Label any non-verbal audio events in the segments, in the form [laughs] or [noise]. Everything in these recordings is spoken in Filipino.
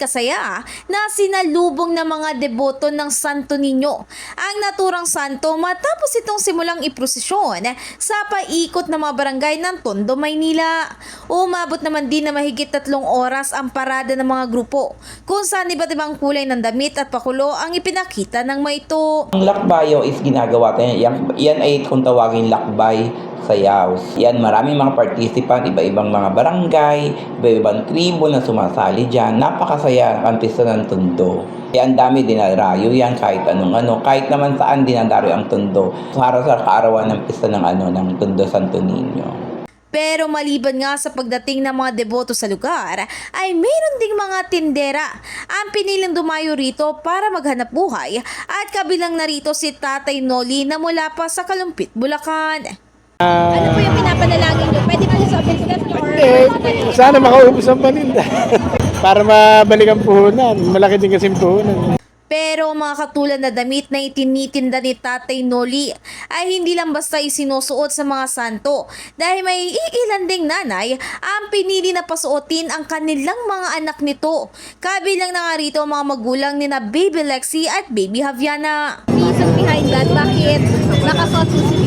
kasaya na sinalubong ng mga deboto ng Santo Niño ang naturang santo matapos itong simulang iprosesyon sa paikot ng mga barangay ng Tondo, Maynila. Umabot naman din na mahigit tatlong oras ang parada ng mga grupo kung saan iba't ibang kulay ng damit at pakulo ang ipinakita ng mga ito. Ang lakbayo is ginagawa tayo. Yan, ay kung tawagin lakbay sayaw. Yan, maraming mga participant, iba-ibang mga barangay, iba-ibang tribo na sumasali dyan. Napakasaya ang pista ng Tondo. Kaya ang dami dinarayo yan kahit anong ano. Kahit naman saan dinarayo ang Tondo. Para sa kaarawan ng pista ng ano ng Tondo Santo Niño. Pero maliban nga sa pagdating ng mga deboto sa lugar, ay mayroon ding mga tindera ang piniling dumayo rito para maghanap buhay at kabilang narito si Tatay Noli na mula pa sa Kalumpit, Bulacan. Ano po yung pinapanalangin nyo? Pwede po sa business or Eh, sana makaubos ang paninda. [laughs] Para mabalik ang puhunan. Malaki din kasi ang puhunan. Pero mga katulad na damit na itinitinda ni Tatay Noli ay hindi lang basta isinusuot sa mga santo dahil may iilan ding nanay ang pinili na pasuotin ang kanilang mga anak nito. Kabilang na nga rito ang mga magulang ni na Baby Lexi at Baby Haviana. reason behind that? Bakit nakasuot po si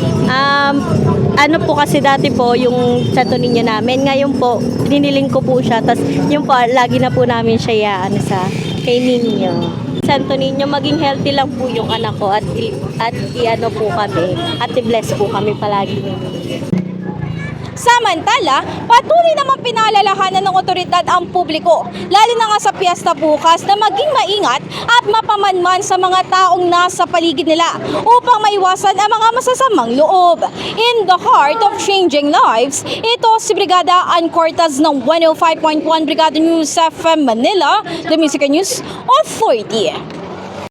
ano po kasi dati po yung Santo Niño namin. Ngayon po, diniling ko po siya. Tapos yung po, lagi na po namin siya ya, ano, sa kay Niño. Santo Niño, maging healthy lang po yung anak ko at, at i-ano po kami. At i-bless po kami palagi. Samantala, patuloy namang pinaalalahanan ng otoridad ang publiko, lalo na nga sa piyesta bukas na maging maingat at mapamanman sa mga taong nasa paligid nila upang maiwasan ang mga masasamang loob. In the heart of changing lives, ito si Brigada Ann Cortez ng 105.1 Brigada News FM Manila, the Music News Authority.